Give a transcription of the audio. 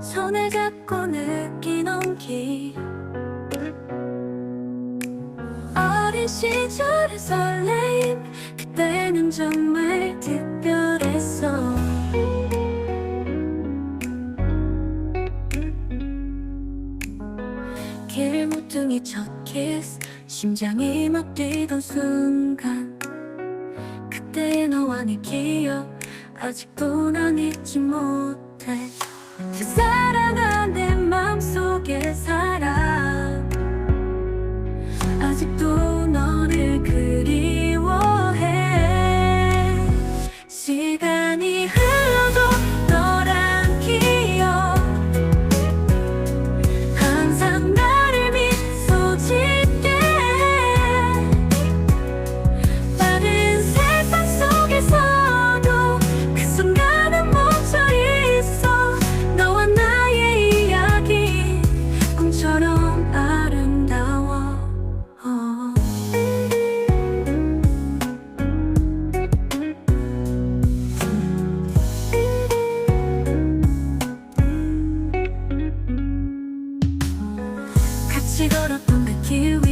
손을 잡고 느낀 온기. 어린 시절의 설레임 그때는 정말 특별했어. 길무뚱이 첫 키스 심장이 막 뛰던 순간. 그때의 너와 내 기억 아직도 난 잊지 못해. 그 같이 걸었던 그길